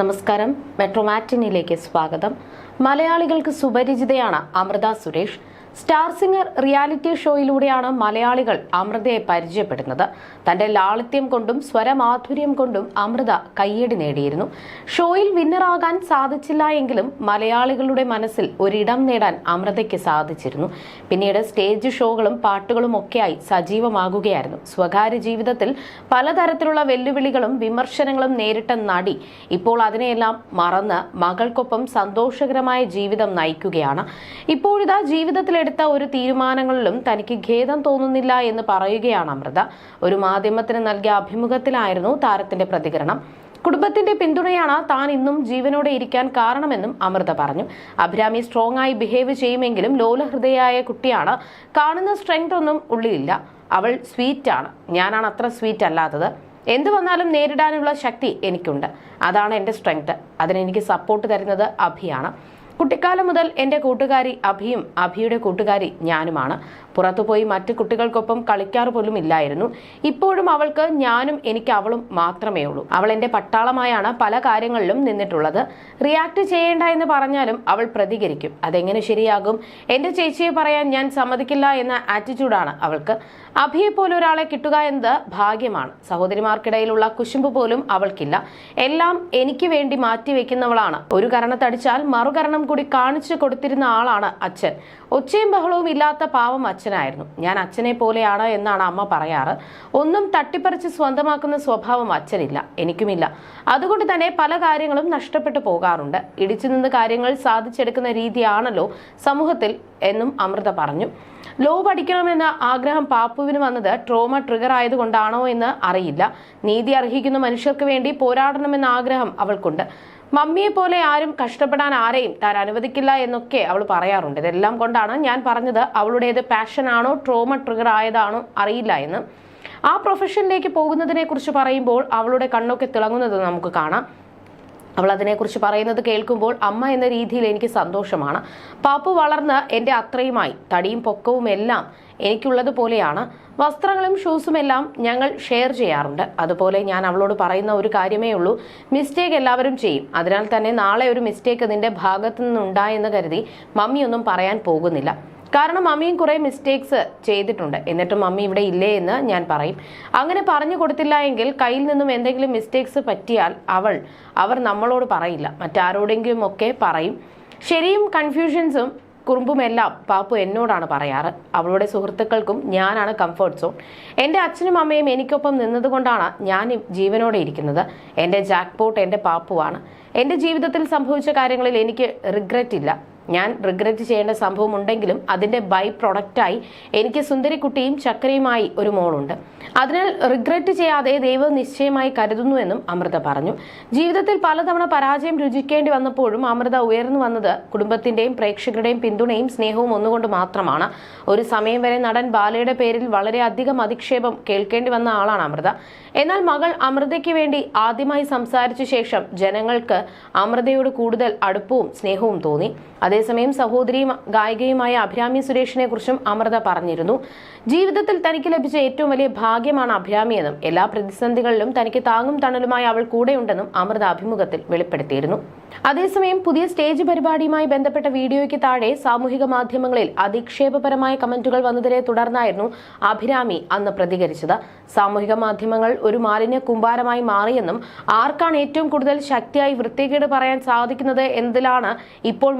നമസ്കാരം. മെട്രോമാറ്റിനിലേക്ക് സ്വാഗതം. മലയാളികൾക്ക് സുപരിചിതയാണ് Amrutha Suresh. Star singer reality ഷോയിലൂടെയാണ് മലയാളികൾ അമൃതയെ പരിചയപ്പെടുന്നത്. തന്റെ ലാളിത്യം കൊണ്ടും സ്വരമാധുര്യം കൊണ്ടും അമൃത കയ്യടി നേടിയിരുന്നു. ഷോയിൽ വിന്നറാകാൻ സാധിച്ചില്ല എങ്കിലും മലയാളികളുടെ മനസ്സിൽ ഒരിടം നേടാൻ അമൃതയ്ക്ക് സാധിച്ചിരുന്നു. പിന്നീട് സ്റ്റേജ് ഷോകളും പാട്ടുകളും ഒക്കെയായി സജീവമാകുകയായിരുന്നു. സ്വകാര്യ ജീവിതത്തിൽ പലതരത്തിലുള്ള വെല്ലുവിളികളും വിമർശനങ്ങളും നേരിട്ട നടി ഇപ്പോൾ അതിനെയെല്ലാം മറന്ന് മകൾക്കൊപ്പം സന്തോഷകരമായ ജീവിതം നയിക്കുകയാണ്. ഇപ്പോഴിതാ ജീവിതത്തിലെടുത്ത ഒരു തീരുമാനങ്ങളിലും തനിക്ക് ഖേദം തോന്നുന്നില്ല എന്ന് പറയുകയാണ് അമൃത. ഒരു മാധ്യമത്തിന് നൽകിയ അഭിമുഖത്തിലായിരുന്നു താരത്തിന്റെ പ്രതികരണം. കുടുംബത്തിന്റെ പിന്തുണയാണ് താൻ ഇന്നും ജീവനോടെ ഇരിക്കാൻ കാരണമെന്നും അമൃത പറഞ്ഞു. അഭിരാമി സ്ട്രോങ് ആയി ബിഹേവ് ചെയ്യുമെങ്കിലും ലോലഹൃദയായ കുട്ടിയാണ്. കാണുന്ന സ്ട്രെങ്ത് ഒന്നും ഉള്ളിലില്ല. അവൾ സ്വീറ്റ് ആണ് ഞാനാണ് അത്ര സ്വീറ്റ് അല്ലാത്തത്. എന്ത് വന്നാലും നേരിടാനുള്ള ശക്തി എനിക്കുണ്ട്. അതാണ് എന്റെ സ്ട്രെങ്ത്. അതിനെനിക്ക് സപ്പോർട്ട് തരുന്നത് അഭിയാണ്. കുട്ടിക്കാലം മുതൽ എന്റെ കൂട്ടുകാരി അഭിയും അഭിയുടെ കൂട്ടുകാരി ഞാനുമാണ്. പുറത്തുപോയി മറ്റു കുട്ടികൾക്കൊപ്പം കളിക്കാറ് പോലും ഇല്ലായിരുന്നു. ഇപ്പോഴും അവൾക്ക് ഞാനും എനിക്ക് അവളും മാത്രമേ ഉള്ളൂ. അവൾ എന്റെ പട്ടാളമായാണ് പല കാര്യങ്ങളിലും നിന്നിട്ടുള്ളത്. റിയാക്ട് ചെയ്യേണ്ട എന്ന് പറഞ്ഞാലും അവൾ പ്രതികരിക്കും. അതെങ്ങനെ ശരിയാകും? എന്റെ ചേച്ചിയെ പറയാൻ ഞാൻ സമ്മതിക്കില്ല എന്ന ആറ്റിറ്റ്യൂഡാണ് അവൾക്ക്. അഭിയെ പോലെ ഒരാളെ കിട്ടുക എന്നത് ഭാഗ്യമാണ്. സഹോദരിമാർക്കിടയിലുള്ള കുശുമ്പ് പോലും അവൾക്കില്ല. എല്ലാം എനിക്ക് വേണ്ടി മാറ്റിവെക്കുന്നവളാണ് ഒരു കരണത്തടിച്ചാൽ മറുകരണം കൂടി കാണിച്ചു കൊടുത്തിരുന്ന ആളാണ് അച്ഛൻ. ഒച്ചയും ബഹളവും ഇല്ലാത്ത പാവം അച്ഛനായിരുന്നു. ഞാൻ അച്ഛനെ പോലെയാണ് എന്നാണ് അമ്മ പറയാറ്. ഒന്നും തട്ടിപ്പറിച്ച് സ്വന്തമാക്കുന്ന സ്വഭാവം അച്ഛനില്ല. എനിക്കുമില്ല. അതുകൊണ്ട് തന്നെ പല കാര്യങ്ങളും നഷ്ടപ്പെട്ടു പോകാറുണ്ട്. ഇടിച്ചു നിന്ന് കാര്യങ്ങൾ സാധിച്ചെടുക്കുന്ന രീതിയാണല്ലോ സമൂഹത്തിൽ എന്നും അമൃത പറഞ്ഞു. ലോ പഠിക്കണമെന്ന ആഗ്രഹം പാപ്പുവിന് വന്നത് ട്രോമ ട്രിഗർ ആയതുകൊണ്ടാണോ എന്ന് അറിയില്ല. നീതി അർഹിക്കുന്ന മനുഷ്യർക്ക് വേണ്ടി പോരാടണമെന്ന ആഗ്രഹം അവൾക്കുണ്ട്. മമ്മിയെ പോലെ ആരും കഷ്ടപ്പെടാൻ ആരെയും താൻ അനുവദിക്കില്ല എന്നൊക്കെ അവൾ പറയാറുണ്ട്. ഇതെല്ലാം കൊണ്ടാണ് ഞാൻ പറഞ്ഞത് അവളുടേത് പാഷൻ ആണോ ട്രോമ ട്രിഗർ ആയതാണോ അറിയില്ല എന്ന്. ആ പ്രൊഫഷനിലേക്ക് പോകുന്നതിനെ കുറിച്ച് പറയുമ്പോൾ അവളുടെ കണ്ണൊക്കെ തിളങ്ങുന്നത് നമുക്ക് കാണാം. അവൾ അതിനെക്കുറിച്ച് പറയുന്നത് കേൾക്കുമ്പോൾ അമ്മ എന്ന രീതിയിൽ എനിക്ക് സന്തോഷമാണ്. പാപ്പു വളർന്ന് എന്റെ അത്രയുമായി തടിയും പൊക്കവും എല്ലാം എനിക്കുള്ളത് പോലെയാണ്. വസ്ത്രങ്ങളും ഷൂസും എല്ലാം ഞങ്ങൾ ഷെയർ ചെയ്യാറുണ്ട്. അതുപോലെ ഞാൻ അവളോട് പറയുന്ന ഒരു കാര്യമേ ഉള്ളൂ. മിസ്റ്റേക്ക് എല്ലാവരും ചെയ്യും. അതിനാൽ തന്നെ നാളെ ഒരു മിസ്റ്റേക്ക് നിന്റെ ഭാഗത്തു നിന്നുണ്ടായെന്ന് കരുതി മമ്മിയൊന്നും പറയാൻ പോകുന്നില്ല. കാരണം മമ്മിയും കുറേ മിസ്റ്റേക്സ് ചെയ്തിട്ടുണ്ട്. എന്നിട്ടും മമ്മി ഇവിടെ ഇല്ലേ എന്ന് ഞാൻ പറയും. അങ്ങനെ പറഞ്ഞു കൊടുത്തില്ല എങ്കിൽ കയ്യിൽ നിന്നും എന്തെങ്കിലും മിസ്റ്റേക്സ് പറ്റിയാൽ അവൾ അവർ നമ്മളോട് പറയില്ല. മറ്റാരോടെങ്കിലും ഒക്കെ പറയും. ശരിയും കൺഫ്യൂഷൻസും കുറുമ്പുമെല്ലാം പാപ്പു എന്നോടാണ് പറയാറ്. അവളുടെ സുഹൃത്തുക്കൾക്കും ഞാനാണ് കംഫർട്ട് സോൺ എന്റെ അച്ഛനും അമ്മയും എനിക്കൊപ്പം നിന്നതുകൊണ്ടാണ് ഞാൻ ജീവനോടെ ഇരിക്കുന്നത്. എന്റെ ജാക്ക്പോട്ട് എന്റെ പാപ്പുവാണ്. എന്റെ ജീവിതത്തിൽ സംഭവിച്ച കാര്യങ്ങളിൽ എനിക്ക് റിഗ്രറ്റ് ഇല്ല. ഞാൻ റിഗ്രറ്റ് ചെയ്യേണ്ട സംഭവം ഉണ്ടെങ്കിലും അതിന്റെ ബൈ പ്രൊഡക്റ്റായി എനിക്ക് സുന്ദരിക്കുട്ടിയും ചക്കരയുമായി ഒരു മോളുണ്ട്. അതിനാൽ റിഗ്രറ്റ് ചെയ്യാതെ ദൈവം നിശ്ചയമായി കരുതുന്നുവെന്നും അമൃത പറഞ്ഞു. ജീവിതത്തിൽ പലതവണ പരാജയം രുചിക്കേണ്ടി വന്നപ്പോഴും അമൃത ഉയർന്നു വന്നത് കുടുംബത്തിന്റെയും പ്രേക്ഷകരുടെയും പിന്തുണയും സ്നേഹവും ഒന്നുകൊണ്ട് മാത്രമാണ്. ഒരു സമയം വരെ നടൻ ബാലയുടെ പേരിൽ വളരെയധികം അധിക്ഷേപം കേൾക്കേണ്ടി വന്ന ആളാണ് അമൃത. എന്നാൽ മകൾ അമൃതയ്ക്ക് വേണ്ടി ആദ്യമായി സംസാരിച്ച ശേഷം ജനങ്ങൾക്ക് അമൃതയോട് കൂടുതൽ അടുപ്പവും സ്നേഹവും തോന്നി. അതേസമയം സഹോദരിയും ഗായികയുമായ അഭിരാമി സുരേഷിനെ കുറിച്ചും അമൃത പറഞ്ഞിരുന്നു. ജീവിതത്തിൽ തനിക്ക് ലഭിച്ച ഏറ്റവും വലിയ ഭാഗ്യമാണ് അഭിരാമിയെന്നും എല്ലാ പ്രതിസന്ധികളിലും തനിക്ക് താങ്ങും തണലുമായി അവൾ കൂടെയുണ്ടെന്നും അമൃത അഭിമുഖത്തിൽ വെളിപ്പെടുത്തിയിരുന്നു. അതേസമയം പുതിയ സ്റ്റേജ് പരിപാടിയുമായി ബന്ധപ്പെട്ട വീഡിയോയ്ക്ക് താഴെ സാമൂഹിക മാധ്യമങ്ങളിൽ അധിക്ഷേപപരമായ കമന്റുകൾ വന്നതിനെ തുടർന്നായിരുന്നു അഭിരാമി അന്ന് പ്രതികരിച്ചത്. സാമൂഹിക മാധ്യമങ്ങൾ ഒരു മാലിന്യ കുമ്പാരമായി മാറിയെന്നും ആർക്കാണ് ഏറ്റവും കൂടുതൽ ശക്തിയായി വൃത്തികേട് പറയാൻ സാധിക്കുന്നത് എന്നതിലാണ് ഇപ്പോൾ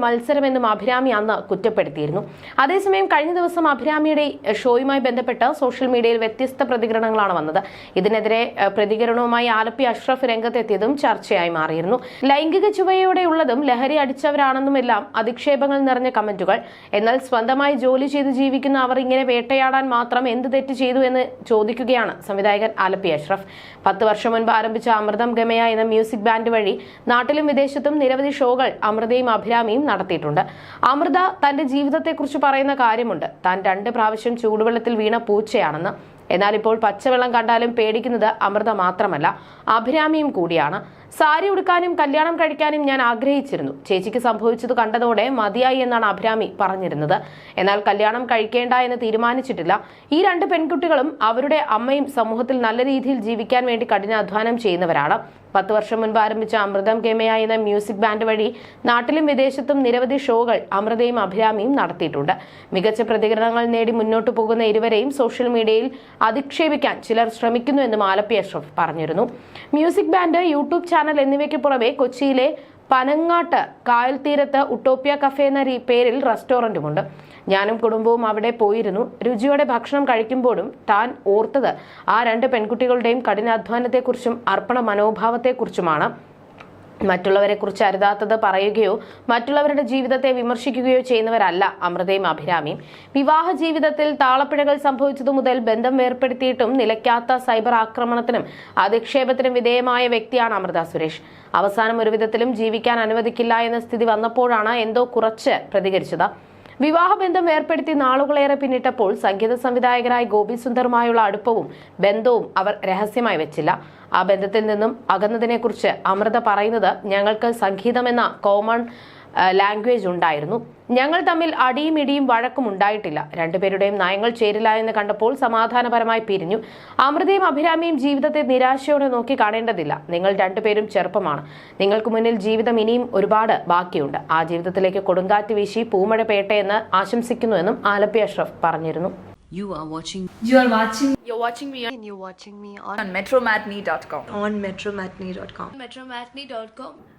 മത്സരമെന്നും അഭിരാമി അന്ന് കുറ്റപ്പെടുത്തിയിരുന്നു. അതേസമയം കഴിഞ്ഞ ദിവസം അഭിരാമിയുടെ ഷോയുമായി ബന്ധപ്പെട്ട് സോഷ്യൽ മീഡിയയിൽ വ്യത്യസ്ത പ്രതികരണങ്ങളാണ് വന്നത്. ഇതിനെതിരെ പ്രതികരണവുമായി ആലപ്പി അഷ്റഫ് രംഗത്തെത്തിയതും ചർച്ചയായി മാറിയിരുന്നു. ലൈംഗിക ചുവയോടെയുള്ളതും ലഹരി അടിച്ചവരാണെന്നുമെല്ലാം അധിക്ഷേപങ്ങൾ നിറഞ്ഞ കമന്റുകൾ. എന്നാൽ സ്വന്തമായി ജോലി ചെയ്ത് ജീവിക്കുന്ന അവർ ഇങ്ങനെ വേട്ടയാടാൻ മാത്രം എന്ത് തെറ്റ് ചെയ്തു എന്ന് ചോദിക്കുകയാണ് സംവിധായകൻ ആലപ്പി അഷ്റഫ്. പത്ത് വർഷം മുൻപ് ആരംഭിച്ച അമൃതം ഗമയ എന്ന മ്യൂസിക് ബാൻഡ് വഴി നാട്ടിലും വിദേശത്തും നിരവധി ഷോകൾ അമൃതയും അഭിരാമിയും നടത്തിയിട്ടുണ്ട്. അമൃത തന്റെ ജീവിതത്തെക്കുറിച്ച് പറയുന്ന കാര്യമുണ്ട്. താൻ രണ്ട് പ്രാവശ്യം ചൂടുവെള്ളത്തിൽ വീണ പൂച്ചയാണെന്ന് എന്നാൽ ഇപ്പോൾ പച്ചവെള്ളം കണ്ടാലും പേടിക്കുന്നത് അമൃത മാത്രമല്ല അഭിരാമിയും കൂടിയാണ്. സാരി ഉടുക്കാനും കല്യാണം കഴിക്കാനും ഞാൻ ആഗ്രഹിച്ചിരുന്നു. ചേച്ചിക്ക് സംഭവിച്ചത് കണ്ടതോടെ മതിയായി എന്നാണ് അഭിരാമി പറഞ്ഞിരുന്നത്. എന്നാൽ കല്യാണം കഴിക്കേണ്ട എന്ന് തീരുമാനിച്ചിട്ടില്ല. ഈ രണ്ട് പെൺകുട്ടികളും അവരുടെ അമ്മയും സമൂഹത്തിൽ നല്ല രീതിയിൽ ജീവിക്കാൻ വേണ്ടി കഠിനാധ്വാനം ചെയ്യുന്നവരാണ്. പത്ത് വർഷം മുൻപ് ആരംഭിച്ച അമൃതം ഗേമയ എന്ന മ്യൂസിക് ബാൻഡ് വഴി നാട്ടിലും വിദേശത്തും നിരവധി ഷോകൾ അമൃതയും അഭിരാമിയും നടത്തിയിട്ടുണ്ട്. മികച്ച പ്രതികരണങ്ങൾ നേടി മുന്നോട്ട് പോകുന്ന ഇരുവരെയും സോഷ്യൽ മീഡിയയിൽ അധിക്ഷേപിക്കാൻ ചിലർ ശ്രമിക്കുന്നു എന്ന് ആലപ്പി അഷ്റഫ് പറഞ്ഞിരുന്നു. മ്യൂസിക് ബാൻഡ് യൂട്യൂബ് ചാനൽ എന്നിവയ്ക്ക് പുറമെ കൊച്ചിയിലെ പനങ്ങാട്ട് കായൽ തീരത്ത് ഉട്ടോപ്യ കഫേ എന്ന പേരിൽ റെസ്റ്റോറന്റുമുണ്ട് ഞാനും കുടുംബവും അവിടെ പോയിരുന്നു. രുചിയോടെ ഭക്ഷണം കഴിക്കുമ്പോഴും താൻ ഓർത്തത് ആ രണ്ട് പെൺകുട്ടികളുടെയും കഠിനാധ്വാനത്തെക്കുറിച്ചും അർപ്പണ മനോഭാവത്തെക്കുറിച്ചുമാണ്. മറ്റുള്ളവരെ കുറിച്ച് അരുതാത്തത് പറയുകയോ മറ്റുള്ളവരുടെ ജീവിതത്തെ വിമർശിക്കുകയോ ചെയ്യുന്നവരല്ല അമൃതയും അഭിരാമിയും. വിവാഹ ജീവിതത്തിൽ താളപ്പിഴകൾ സംഭവിച്ചതു മുതൽ ബന്ധം വേർപ്പെടുത്തിയിട്ടും നിലയ്ക്കാത്ത സൈബർ ആക്രമണത്തിനും അധിക്ഷേപത്തിനും വിധേയമായ വ്യക്തിയാണ് അമൃത സുരേഷ്. അവസാനം ഒരു വിധത്തിലും ജീവിക്കാൻ അനുവദിക്കില്ല എന്ന സ്ഥിതി വന്നപ്പോഴാണ് എന്തോ കുറച്ച് പ്രതികരിച്ചത്. വിവാഹബന്ധം ഏർപ്പെടുത്തി നാളുകളേറെ പിന്നിട്ടപ്പോൾ സംഗീത സംവിധായകനായ ഗോപി സുന്ദറുമായുള്ള അടുപ്പവും ബന്ധവും അവർ രഹസ്യമായി വെച്ചില്ല. ആ ബന്ധത്തിൽ നിന്നും അകന്നതിനെക്കുറിച്ച് അമൃത പറയുന്നത് ഞങ്ങൾക്ക് സംഗീതമെന്ന കോമൺ ലാംഗ്വേജ് ഉണ്ടായിരുന്നു. ഞങ്ങൾ തമ്മിൽ അടിയും ഇടിയും വഴക്കും ഉണ്ടായിട്ടില്ല. രണ്ടുപേരുടെയും നയങ്ങൾ ചേരില്ല എന്ന് കണ്ടപ്പോൾ സമാധാനപരമായി പിരിഞ്ഞു. അമൃതയും അഭിരാമിയും ജീവിതത്തെ നിരാശയോടെ നോക്കി കാണേണ്ടതില്ല. നിങ്ങൾ രണ്ടുപേരും ചെറുപ്പമാണ്. നിങ്ങൾക്ക് മുന്നിൽ ജീവിതം ഇനിയും ഒരുപാട് ബാക്കിയുണ്ട്. ആ ജീവിതത്തിലേക്ക് കൊടുങ്കാറ്റ് വീശി പൂമഴ പേട്ടയെന്ന് ആശംസിക്കുന്നുവെന്നും ആലപ്പി അഷ്റഫ് പറഞ്ഞിരുന്നു. You are watching You are watching You're watching me and you're watching me on, on metromatney.com. on metromatney.com. metromatney.com.